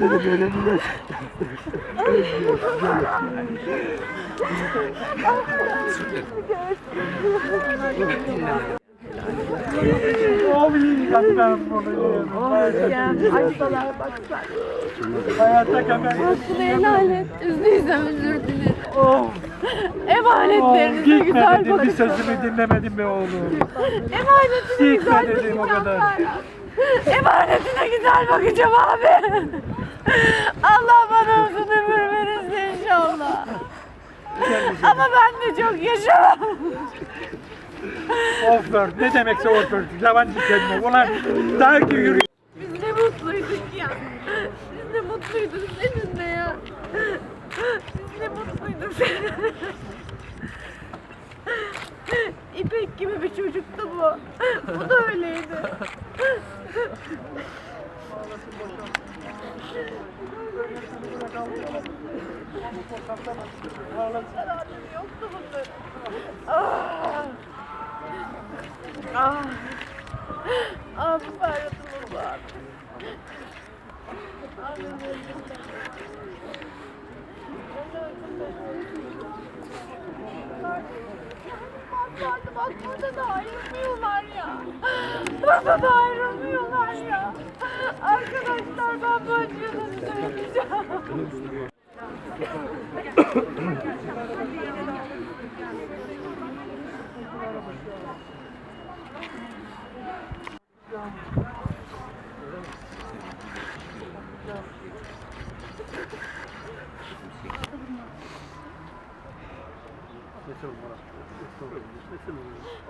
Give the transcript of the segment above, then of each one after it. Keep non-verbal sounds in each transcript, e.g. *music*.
Beni böyle baksana. Hayatta kadar. Hakkını helal et. Üzdüysem özür dilerim. Emanetlerinize gitme güzel dedim bir bakın. sözümü dinlemedin mi oğlum? Emanetine Gitme güzel dedim o bakacağım kadar. ben. Emanetine güzel bakacağım abi. Allah bana uzun ömür verirse inşallah. Ama ben de çok yaşamam. Offer. Ne demekse offer. Yabancı kelime. Ulan daha ki yürü. Biz ne mutluyduk ya. Biz ne mutluyduk ya. Biz ne mutluyduk seninle. İpek gibi bir çocuktu bu. Bu da öyleydi. Zararım yoktu bunların. Ah. Ah. Abi Ferhat'ım var. Bak bak burada da ayrılmıyorlar ya. Burada da ayrılmıyorlar ya. Arkadaşlar ben bu söyleyeceğim. *laughs*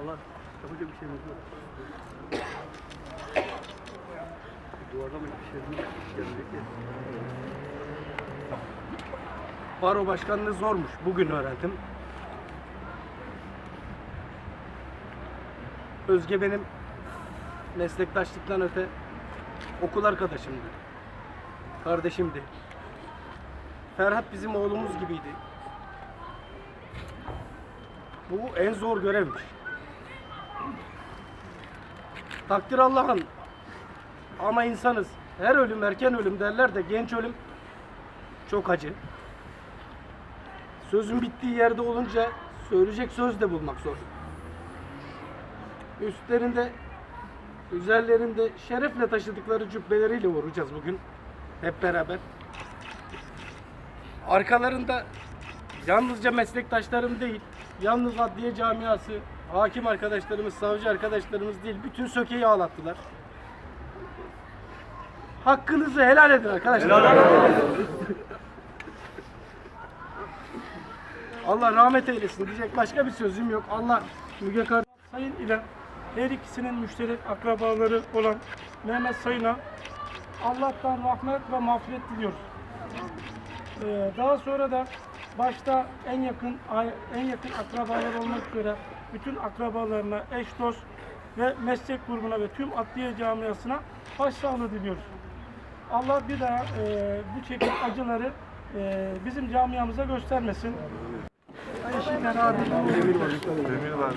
Allah yapacak bir şeyimiz yok. Duvarda mı bir şeyimiz yok? Baro başkanlığı zormuş. Bugün öğrendim. Özge benim meslektaşlıktan öte okul arkadaşımdı. Kardeşimdi. Ferhat bizim oğlumuz gibiydi. Bu en zor görevmiş. Takdir Allah'ın. Ama insanız. Her ölüm erken ölüm derler de genç ölüm çok acı. Sözün bittiği yerde olunca söyleyecek söz de bulmak zor. Üstlerinde, üzerlerinde şerefle taşıdıkları cübbeleriyle vuracağız bugün. Hep beraber. Arkalarında yalnızca meslektaşlarım değil, yalnız adliye camiası, hakim arkadaşlarımız, savcı arkadaşlarımız değil, bütün sökeyi ağlattılar. Hakkınızı helal edin arkadaşlar. Allah rahmet eylesin diyecek başka bir sözüm yok. Allah Müge Kar- Sayın ile her ikisinin müşterek akrabaları olan Mehmet Sayın'a Allah'tan rahmet ve mağfiret diliyoruz. Ee, daha sonra da başta en yakın en yakın akrabalar olmak üzere bütün akrabalarına, eş dost ve meslek grubuna ve tüm adliye camiasına başsağlığı diliyoruz. Allah bir daha e, bu çekim acıları e, bizim camiamıza göstermesin. Eşinden abi. Demir var.